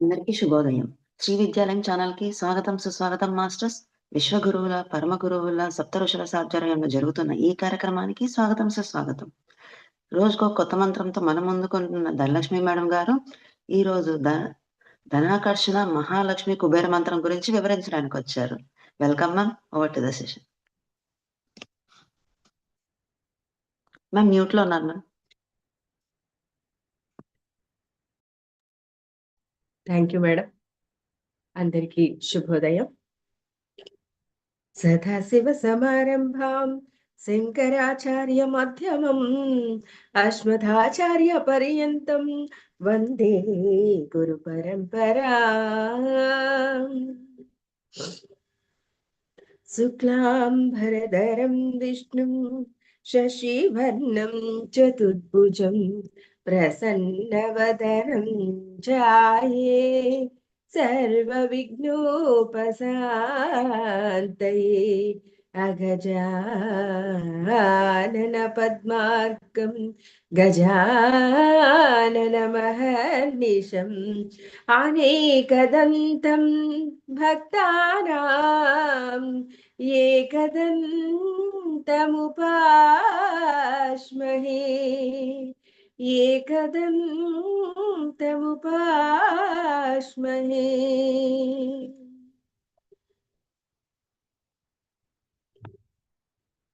అందరికీ శుభోదయం. శ్రీ విద్యాలయం ఛానల్కి స్వాగతం సుస్వాగతం మాస్టర్స్. విశ్వ గురువుల పరమ గురువుల సప్త ఋషుల సాధ్వర్యంలో జరుగుతున్న ఈ కార్యక్రమానికి స్వాగతం సుస్వాగతం. రోజుకో కొత్త మంత్రంతో మన ముందుకుంటున్న ధనలక్ష్మి మేడం గారు ఈ రోజు ధ ధనాకర్షణ మహాలక్ష్మి కుబేర మంత్రం గురించి వివరించడానికి వచ్చారు. Welcome ma'am over to the session. Ma'am మ్యూట్లో ఉన్నారు మ్యామ్. థ్యాంక్ యూ మేడం అందరికీ శుభోదయం సదాశివ సమారంభాం శంకరాచార్య మధ్యమం అశ్వథాచార్య పర్యంతం వందే గురు పరంపరా శుక్లాంబరధరం విష్ణుం శశివర్ణం చతుర్భుజం प्रसन्न प्रसन्नवदनं जाये सर्वविघ्नोपशान्तये अगजाननपद्मार्कं गजाननमहर्निशम् अनेकदन्तं भक्तानाम् एकदन्तमुपाश्महे एकदन्तमुपास्महे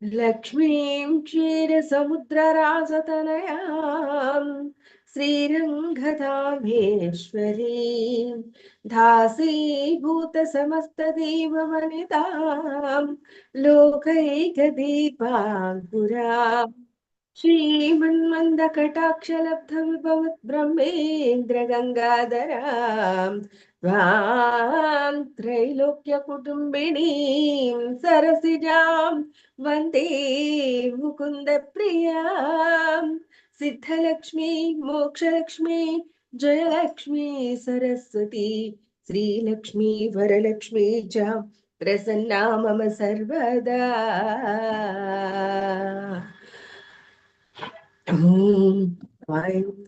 लक्ष्मीं क्षीरसमुद्ररासतनयां श्रीरङ्गधामेश्वरीं धासीभूतसमस्तदेववनितां लोकैकदीपाङ्कुराम्। श्रीमन्मन्दकटाक्षलब्धविभवद्ब्रह्मेन्द्रगङ्गाधरां त्वां त्रैलोक्यकुटुम्बिनीं सरसिजां वंदे मुकुन्दप्रियाँ सिद्धलक्ष्मी, मोक्षलक्ष्मी, जयलक्ष्मी, सरस्वती, श्रीलक्ष्मी, वरलक्ष्मी च, प्रसन्ना मम सर्वदा।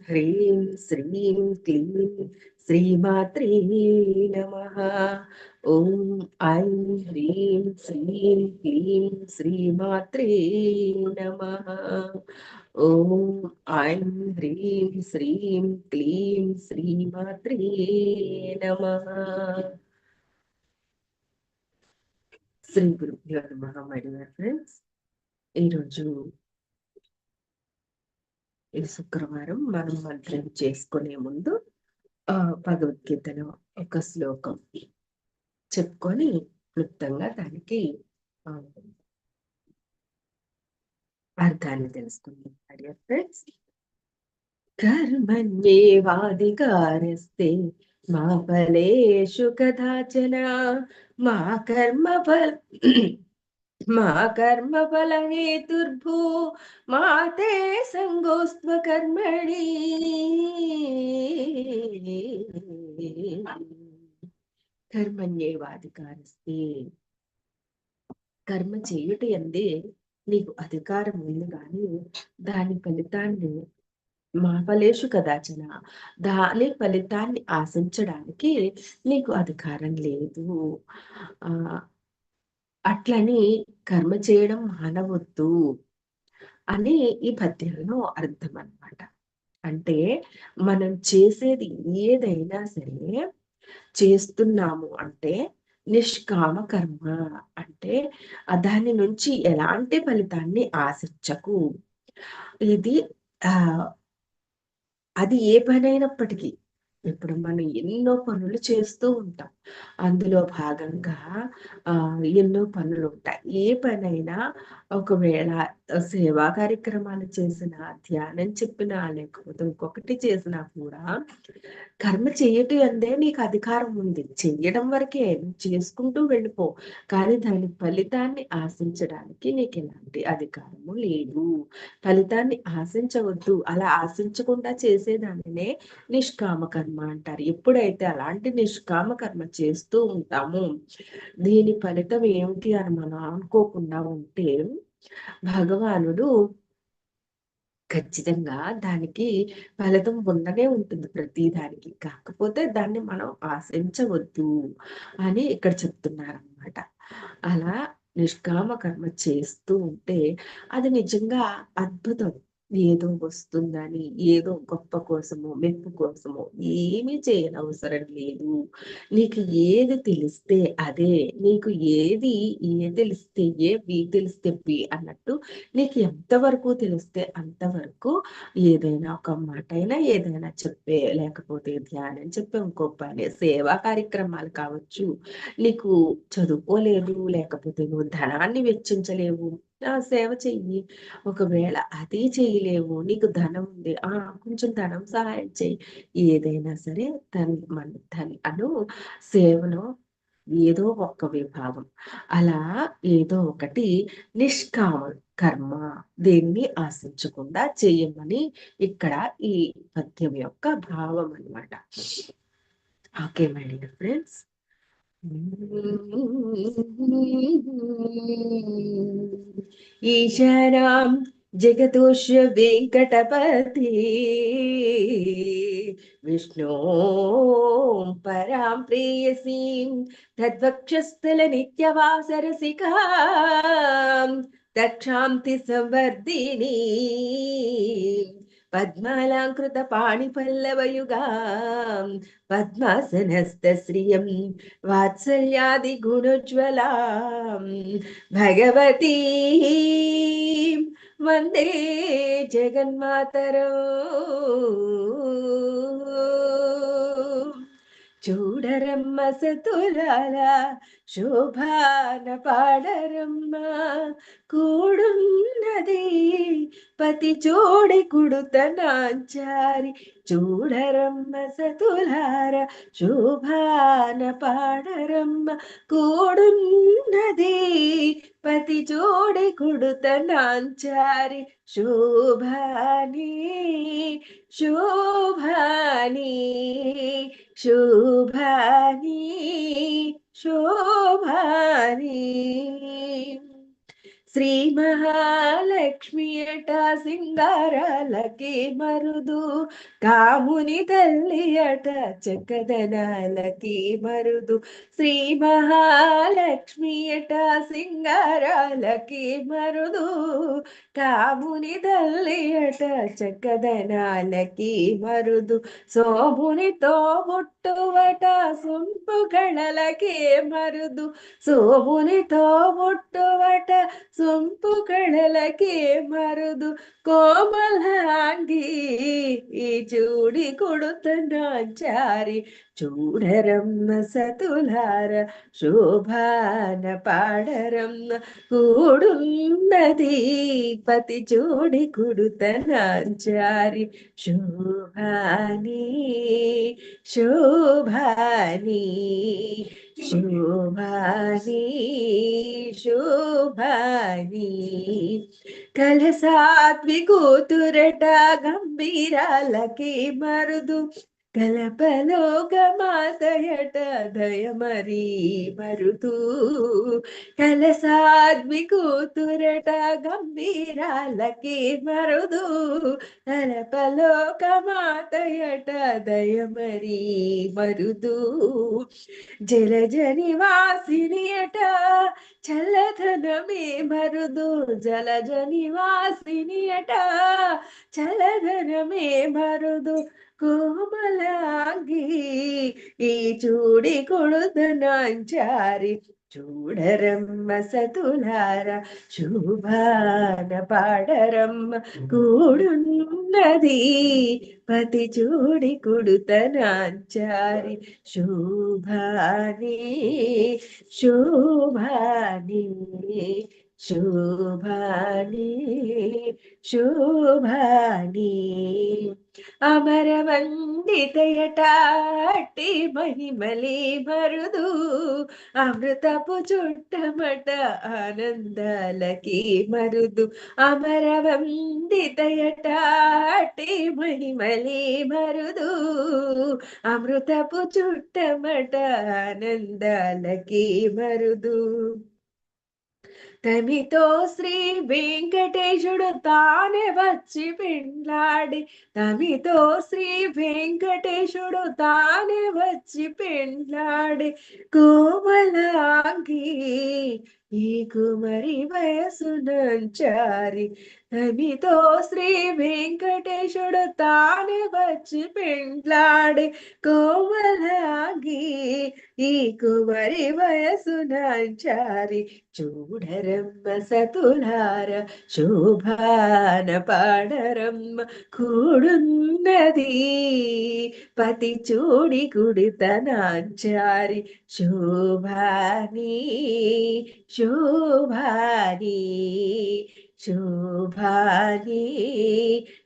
హ్రీం శ్రీం క్లీం శ్రీమాత్రీ నమ. ఓం ఐం హ్రీం శ్రీం క్లీం శ్రీమాత్రీ నమ. ఓం ఐం హ్రీం శ్రీం క్లీం శ్రీమాత్రీ నమ. శ్రీ గురుభ్యో నమ మై డియర్ ఫ్రెండ్స్. ఈరోజు ఈ శుక్రవారం మనం మంత్రం చేసుకునే ముందు ఆ భగవద్గీతలో ఒక శ్లోకం చెప్పుకొని క్లుప్తంగా దానికి అర్థాన్ని తెలుసుకుందాం. ఫ్రెండ్స్ కర్మణ్యేవాధికారస్తే మా ఫలేషు కదాచన మా కర్మ ఫల మా కర్మ ఫల హేతుర్భూ సంగోస్త్వ కర్మణి కర్మణ్యేవాధికారస్తే కర్మ చేయుట ఎందే నీకు అధికారం ఉంది కానీ దాని ఫలితాన్ని మా ఫలేషు కదాచన. దాని ఫలితాన్ని ఆశించడానికి నీకు అధికారం లేదు. ఆ అట్లని కర్మ చేయడం మానవద్దు. అని ఈ పద్యంలో అర్థం అనమాట అంటే మనం చేసేది ఏదైనా సరే చేస్తున్నాము అంటే నిష్కామ కర్మ. అంటే దాని నుంచి ఎలాంటి ఫలితాన్ని ఆశించకు? ఇది ఆ అది ఏ పని అయినప్పటికీ ఇప్పుడు మనం ఎన్నో పనులు చేస్తూ ఉంటాం. అందులో భాగంగా ఆ ఎన్నో పనులు ఉంటాయి. ఏ పనైనా ఒకవేళ సేవా కార్యక్రమాలు చేసిన ధ్యానం చెప్పినా లేకపోతే ఇంకొకటి చేసినా కూడా కర్మ చేయటం అందే నీకు అధికారం ఉంది. చెయ్యడం వరకే చేసుకుంటూ వెళ్ళిపో. కానీ దాని ఫలితాన్ని ఆశించడానికి నీకు ఎలాంటి అధికారము లేదు. ఫలితాన్ని ఆశించవద్దు. అలా ఆశించకుండా చేసేదానినే నిష్కామ కర్మ అంటారు. ఎప్పుడైతే అలాంటి నిష్కామ కర్మ చేస్తూ ఉంటాము దీని ఫలితం ఏమిటి అని మనం అనుకోకుండా ఉంటే భగవానుడు ఖచ్చితంగా దానికి ఫలితం ఉండనే ఉంటుంది ప్రతి దానికి. కాకపోతే దాన్ని మనం ఆశించవద్దు అని ఇక్కడ చెప్తున్నారనమాట. అలా నిష్కామ కర్మ చేస్తూ ఉంటే అది నిజంగా అద్భుతం. ఏదో వస్తుందని, ఏదో గొప్ప కోసమో, మెప్పు కోసమో ఏమీ చేయనవసరం లేదు. నీకు ఏది తెలిస్తే అదే. నీకు ఏది ఏ తెలిస్తే ఏ, బి తెలిస్తే బి అన్నట్టు నీకు ఎంతవరకు తెలిస్తే అంతవరకు ఏదైనా ఒక మాట అయినా ఏదైనా చెప్పే, లేకపోతే ధ్యానం చెప్పే, ఇంకో పని, సేవా కార్యక్రమాలు కావచ్చు. నీకు చదువుకోలేదు, లేకపోతే నువ్వు ధనాన్ని వెచ్చించలేవు. ఆ! సేవ చెయ్యి. ఒకవేళ అది చేయలేవు, నీకు ధనం ఉంది. ఆ! కొంచెం ధనం సహాయం చెయ్యి. ఏదైనా సరే తన్ మన తన్ అను సేవలో ఏదో ఒక విభాగం. అలా ఏదో ఒకటి నిష్కామ కర్మ దేన్ని ఆశించకుండా చేయమని ఇక్కడ ఈ పద్యం యొక్క భావం అన్నమాట. Okay my dear friends. ईशानां जगतोष वेङ्कटपति विष्णों परां प्रेयसीं तद्वक्षस्थलनित्यवासरसिकां दक्षा संवर्धिनी పద్మాలాంకృత పాణిపల్లవయుగాం పద్మాసనస్త శ్రియం వాత్సల్యాది గుణోజ్వలా. భగవతీ వందే జగన్మాతరో. చూడరమ్మ సతురాల శోభాన పాడరమ్మ. కూడున్నది పతి చోడి కుడుతనాంచారి చూడరమ్మ సతులార శోభాన పాడరమ్మ కూడున్నది. పతి చోడి కుడుతనాంచారి శోభాని శోభాని శోభాని శోభాని. శ్రీ మహాలక్ష్మి అట సింగారాలకి మరుదు. కాముని తల్లి అట చక్కదనాలకి మరుదు. శ్రీ మహాలక్ష్మి అట సింగారాలకి మరుదు. కాముని తల్లి అట చక్కదనాలకి మరుదు. సోమునితో ముట్టువట సొంపుಗಳలకి మరుదు. సోమునితో ముట్టువట సొంపుಗಳలకి మరుదు కోమలాంగి ఈ చూడి కొడుతనాచారి చూడరమ్మ సతులార శోభాన పాడరమ్మ కూడున్నది పతి చూడి కుడుతనాచారి శోభాని శోభాని శుభని శోభాని. కలసాత్వి కూతురట గంభీరాలకి మరుదు. కలపలోకమాతయట దయమరి మరుదు కలసాద్వి కూతురట గంభీరాలకి మరుదు కలపలోకమాతయట దయమరి మరుదు. జలజ నివాసినియట చల్లధనమే మరుదు జలజ నివాసినియట చల్లధనమే మరుదు. కోమలాంగి ఈ చూడి కొడుదనాంచారి చూడరమ్మ సతులార శుభాన పాడరమ్మ. కూడున్నది పతి చూడి కుడుతనాంచారి శుభాని శుభాని శుభాని శుభాని. అమరవందితయటాటి మహిమలి మరుదు అమృతపు చుట్టమట ఆనందాలకి మరుదు. అమరవందితయటాటి మహిమలి మరుదు అమృతపు చుట్టమట ఆనందాలకి మరుదు. తమితో శ్రీ వెంకటేశుడు తానే వచ్చి పెండ్లాడి తమితో శ్రీ వెంకటేశుడు తానే వచ్చి పెండ్లాడి కోమలాంగి ఈ కుమరి వయసునంచారి తమితో శ్రీ వెంకటేశుడు తానే వచ్చి పెండ్లాడి కోమలా ఈ కుమరి వయసునంచారి చూడరమ్మ సతులార శోభాన పాడరమ్మ కూడున్నది. పతి చూడి కుడితనాచారి శోభాని శోభాని శోభాని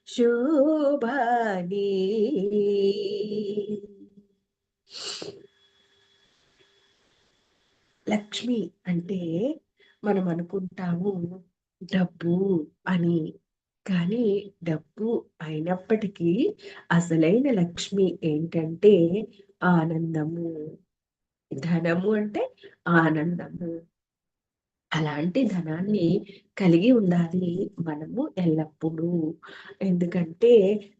శోభాని. లక్ష్మి అంటే మనం అనుకుంటాము డబ్బు అని. కానీ డబ్బు అయినప్పటికీ అసలైన లక్ష్మి ఏంటంటే ఆనందము. ధనము అంటే ఆనందము. అలాంటి ధనాన్ని కలిగి ఉండాలి మనము ఎల్లప్పుడూ. ఎందుకంటే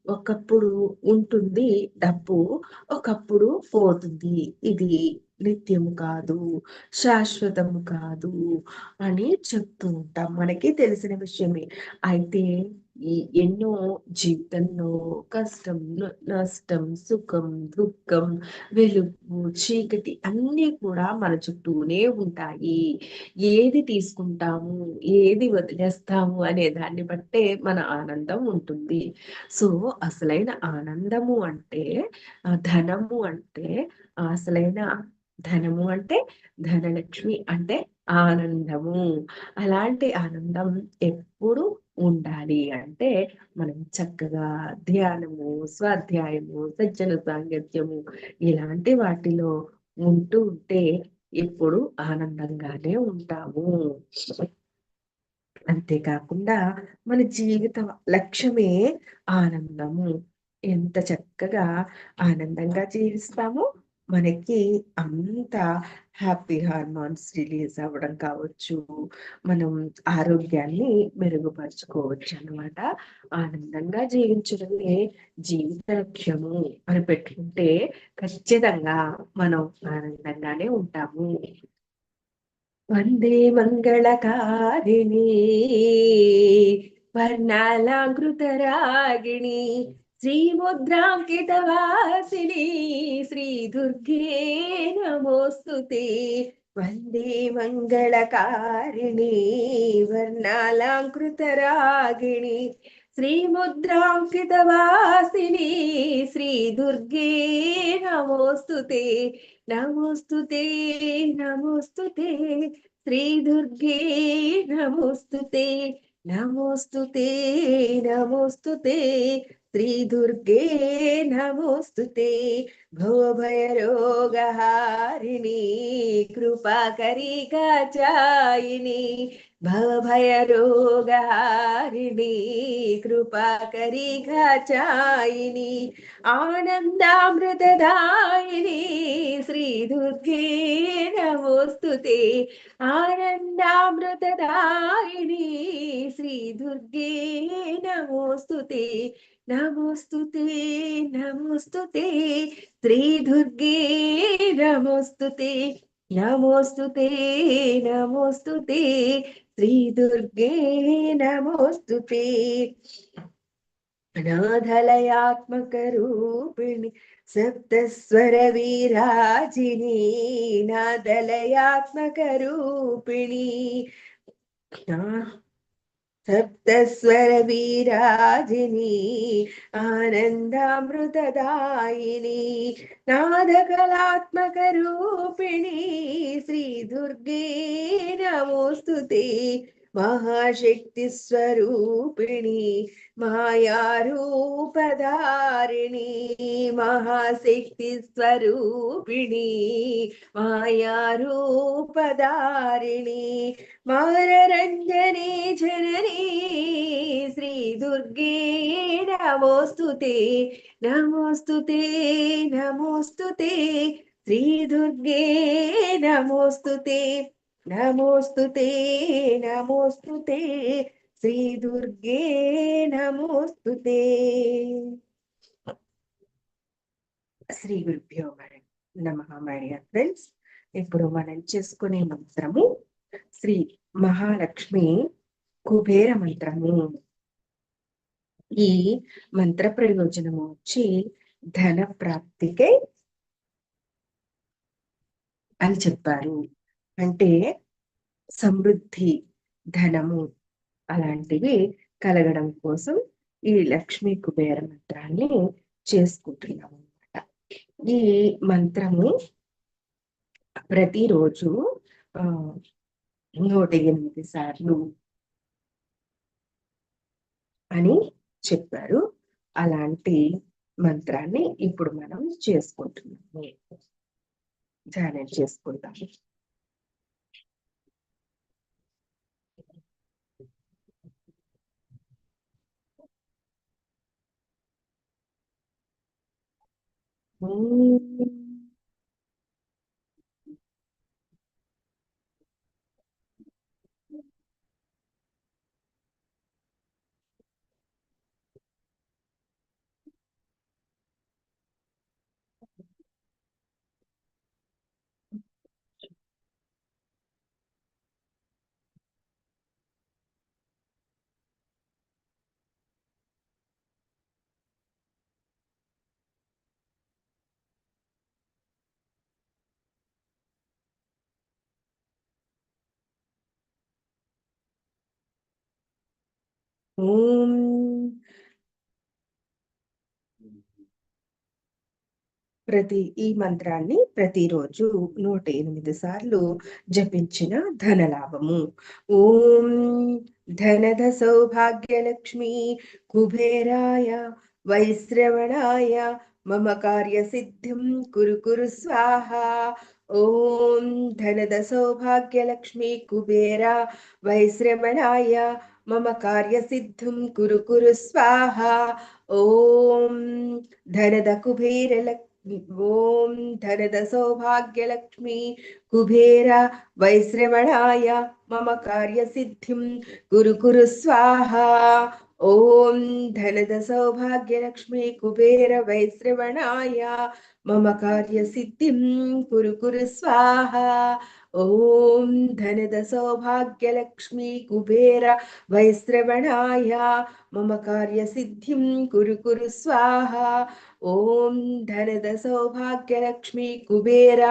ఒకప్పుడు ఉంటుంది డబ్బు ఒకప్పుడు పోతుంది ఇది. నిత్యము కాదు శాశ్వతము కాదు అని చెప్తూ ఉంటాం. మనకి తెలిసిన విషయమే. అయితే ఈ ఎన్నో జీవితంలో కష్టం నష్టం సుఖం దుఃఖం వెలుగు చీకటి అన్నీ కూడా మన చుట్టూనే ఉంటాయి. ఏది తీసుకుంటాము ఏది వదిలేస్తాము అనే దాన్ని బట్టే మన ఆనందం ఉంటుంది. సో అసలైన ఆనందము అంటే ధనము అంటే అసలైన ధనము అంటే ధనలక్ష్మి అంటే ఆనందము. అలాంటి ఆనందం ఎప్పుడు ఉండాలి అంటే మనం చక్కగా ధ్యానము స్వాధ్యాయము సజ్జన సాంగత్యము ఇలాంటి వాటిలో ఉంటూ ఉంటే ఎప్పుడు ఆనందంగానే ఉంటాము. అంతేకాకుండా మన జీవిత లక్ష్యమే ఆనందము. ఎంత చక్కగా ఆనందంగా జీవిస్తామో మనకి అంత హ్యాపీ హార్మోన్స్ రిలీజ్ అవ్వడం కావచ్చు మనం ఆరోగ్యాన్ని మెరుగుపరుచుకోవచ్చు అన్నమాట. ఆనందంగా జీవించడమే జీవిత లక్ష్యము అని పెట్టుకుంటే ఖచ్చితంగా మనం ఆనందంగానే ఉంటాము. వందే మంగళకారిణి వర్ణాలంకృతరాగిణి శ్రీముద్రాంకితవాసిని శ్రీ దుర్గే నమోస్తుతే. వందే మంగళకారిణి వర్ణాలంకృతరాగిణి. శ్రీముద్రాంకితవాసిని శ్రీ దుర్గే నమోస్తుతే. నమోస్తుతే నమోస్తుతే. శ్రీ దుర్గే నమోస్తుతే. నమోస్తుతే నమోస్తుతే శ్రీ దుర్గే నమోస్తుతే. श्रीदुर्गे नमोऽस्तु ते। भवभयरोगहारिणी कृपाकरीकाचायिनि भवभयरोगहारिणी कृपाकरीकाचायिनि आनन्दामृतदायिनि, श्रीदुर्गे नमोऽस्तु ते। आनन्दामृतदायिनि, श्रीदुर्गे नमोऽस्तु ते। नमोस्तु नमोस्तुते नमोस्तु ते त्रिदुर्गे नमोस्तु ते नमोस्तु ते नमोस्तु ते त्रिदुर्गे नमोस्तु ते नादलयात्मकरूपिणि सप्तस्वरवीराजिनी नादलयात्मकरूपिणी സപ്തസ്വരവീരാജിനി ആനന്ദാമൃതദായിനി നാദകലാത്മകരൂപിണി ശ്രീ ദുർഗേ നമോസ്തുതേ. మహాశక్తి స్వరూపిణి మాయారూపధారిణి మహాశక్తి స్వరూపిణి మాయారూపధారిణి మారరంజనే జననీ శ్రీ దుర్గే నమోస్తుతే నమోస్తుతే నమోస్తుతే శ్రీ దుర్గే నమోస్తుతే నమోస్తు నమోస్తు శ్రీ దుర్గే నమోస్తు శ్రీ గురుభ్యో నమ మై ఫ్రెండ్స్ ఇప్పుడు మనం చేసుకునే మంత్రము శ్రీ మహాలక్ష్మి కుబేర మంత్రము. ఈ మంత్ర ప్రయోజనము వచ్చి ధన ప్రాప్తికై అని చెప్పారు. అంటే సమృద్ధి ధనము అలాంటివి కలగడం కోసం ఈ లక్ష్మీ కుబేర మంత్రాన్ని చేసుకుంటున్నాం అనమాట ఈ మంత్రము ప్రతిరోజు ఆ నూట ఎనిమిది సార్లు అని చెప్పారు. అలాంటి మంత్రాన్ని ఇప్పుడు మనం చేసుకుంటున్నాము. ధ్యానం చేసుకుంటాం ఓం. ప్రతి ఈ మంత్రాన్ని ప్రతిరోజు నూట ఎనిమిది సార్లు జపించిన ధనలాభము. ఓం ధనద సౌభాగ్యలక్ష్మి కుబేరాయ వైశ్రవణాయ మమ కార్యసిద్ధిం కురు కురు స్వాహ. ఓం ధనద సౌభాగ్యలక్ష్మి కుబేర వైశ్రవణాయ मम कार्यसिद्धिं कुरु कुरु स्वाहा। ॐ धनद धनदकुबेरलक्ष्मी ॐ धनद सौभाग्यलक्ष्मी कुबेर वैश्रवणाय मम कार्यसिद्धिं कुरु कुरु स्वाहा। ॐ धनद सौभाग्यलक्ष्मी कुबेर वैश्रवणाय मम कार्यसिद्धिं कुरु कुरु स्वाहा। ॐ धनदसौभाग्यलक्ष्मी कुबेर वैश्रवणाय मम कार्यसिद्धिं कुरु कुरु स्वाहा। ॐ धनदसौभाग्यलक्ष्मी कुबेर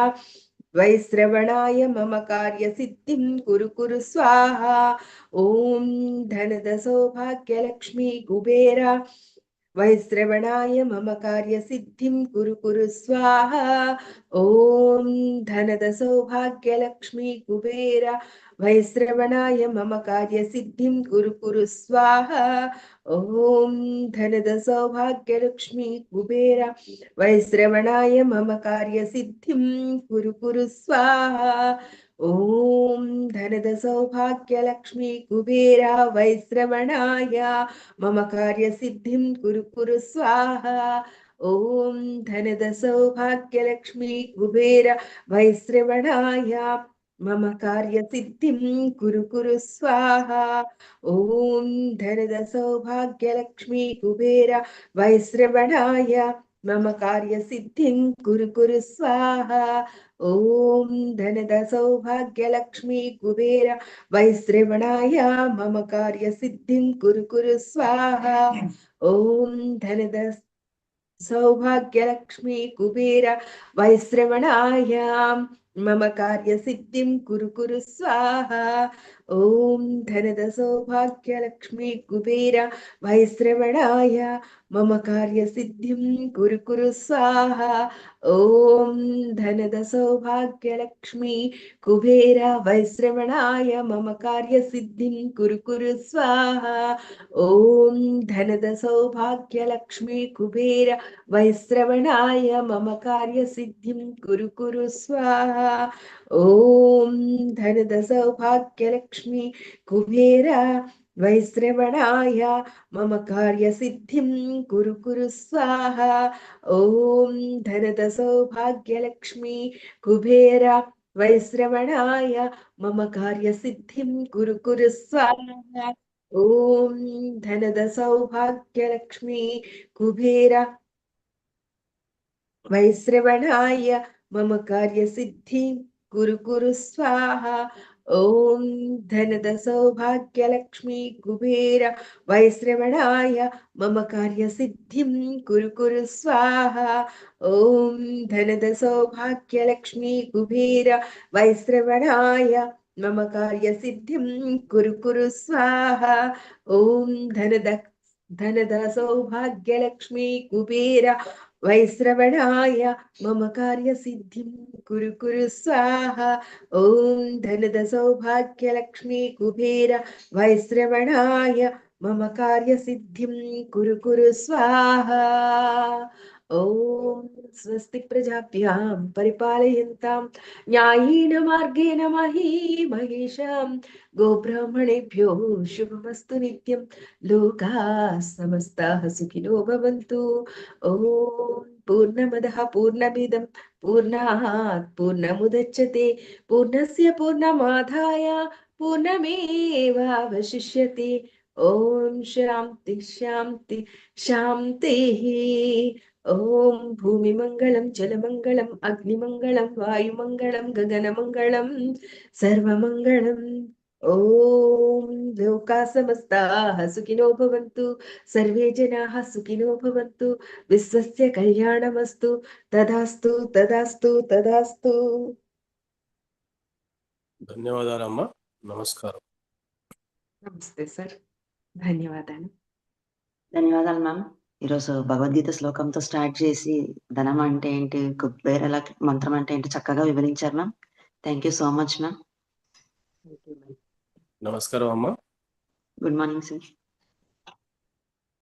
वैश्रवणाय मम कार्यसिद्धिं कुरु कुरु स्वाहा। ॐ धनदसौभाग्यलक्ष्मी कुबेर वैश्रवणाय मम कार्यसिद्धिं कुरु कुरु स्वाहा। ॐ धनद सौभाग्यलक्ष्मी कुबेर। वैश्रवणाय मम कार्यसिद्धिं कुरु कुरु स्वाहा। ॐ धनद सौभाग्यलक्ष्मी कुबेर। वैश्रवणाय मम कार्यसिद्धिं कुरु कुरु स्वाहा। ॐ धनदसौभाग्यलक्ष्मी कुबेरा वैश्रवणाय मम कार्यसिद्धिं कुरु कुरु स्वाहा। ॐ धनदसौभाग्यलक्ष्मी कुबेर वैश्रवणाय मम कार्यसिद्धिं कुरु कुरु स्वाहा। ॐ धनदसौभाग्यलक्ष्मी कुबेर वैश्रवणाय మమ కార్య సిద్ధిం కురు కురు స్వాహ ఓం ధనద సౌభాగ్య లక్ష్మీ కుబేర వైశ్రవణాయ మమ కార్య సిద్ధిం కురు కురు స్వాహ ఓం ధనద సౌభాగ్యలక్ష్మి కుబేర వైశ్రవణాయ మమ కార్యసిద్ధిం కురు కురు స్వాహ ॐ धनदसौभाग्यलक्ष्मी कुबेर वैश्रवणाय मम कार्यसिद्धिं कुरु कुरु स्वाहा। ॐ धनदसौभाग्यलक्ष्मी कुबेर वैश्रवणाय मम कार्यसिद्धिं कुरु कुरु स्वाहा। ॐ धनदसौभाग्यलक्ष्मी कुबेर वैश्रवणाय मम कार्यसिद्धिं कुरु कुरु स्वाहा। ॐ धनदसौभाग्यलक्ष्मी कुबेर वैश्रवणाय मम कार्यसिद्धिं कुरु कुरु स्वाहा। ॐ धनदसौभाग्यलक्ष्मी कुबेर वैश्रवणाय मम कार्यसिद्धिं कुरु कुरु स्वाहा। ॐ धनदसौभाग्यलक्ष्मी कुबेर वैश्रवणाय मम कार्यसिद्धिं ధనద సౌభాగ్యలక్ష్మి కురు కురు స్వాహ. ఓం ధనద సౌభాగ్యలక్ష్మి కుబేర వైశ్రవణాయ మమ కార్యసిద్ధిం కురు కురు స్వాహ. ఓం ధనద సౌభాగ్యలక్ష్మి కుబేర వైశ్రవణాయ మమ కార్యసిద్ధిం కురు కురు స్వాహ. ఓం ధనద ధనద సౌభాగ్యలక్ష్మి కుబేర వైశ్రవణాయ మమ కార్యసిద్ధిం. కురు కురు స్వాహ. ఓం ధనద సౌభాగ్యలక్ష్మి కుబేర. వైశ్రవణాయ మమ కార్యసిద్ధిం. కురు కురు స్వాహ. ॐ स्वस्ति प्रजाभ्यां परिपालयन्तां न्यायेन मार्गेण मही महिषां गोब्राह्मणेभ्यो शुभमस्तु नित्यं लोकाः समस्ताः सुखिनो भवन्तु। ॐ पूर्णमदः पूर्णमिदं पूर्णात् पूर्णमुदच्छते पूर्णस्य पूर्णमाधाय पूर्णमेवावशिष्यते। ॐ शान्ति शान्ति शान्तिः ఓం భూమిమంగళం జలమంగళం అగ్నిమంగళం వాయుమంగళం గగనమంగళం సర్వమంగళం ఓం లోకా సమస్తాః సుఖినో భవంతు సర్వే జనాః సుఖినో భవంతు విశ్వస్య కళ్యాణమస్తు తదాస్తు తదాస్తు తదాస్తు. ధన్యవాదాలమ్మా నమస్కారం. నమస్తే సార్ ధన్యవాదాలు. ధన్యవాదాలు మ్యామ్. ఈరోజు భగవద్గీత శ్లోకంతో స్టార్ట్ చేసి ధనం అంటే ఏంటి కుబేర మంత్రం అంటే ఏంటి చక్కగా వివరించారు ma'am. Thank you so much ma'am. నమస్కారం అమ్మా. Good morning sir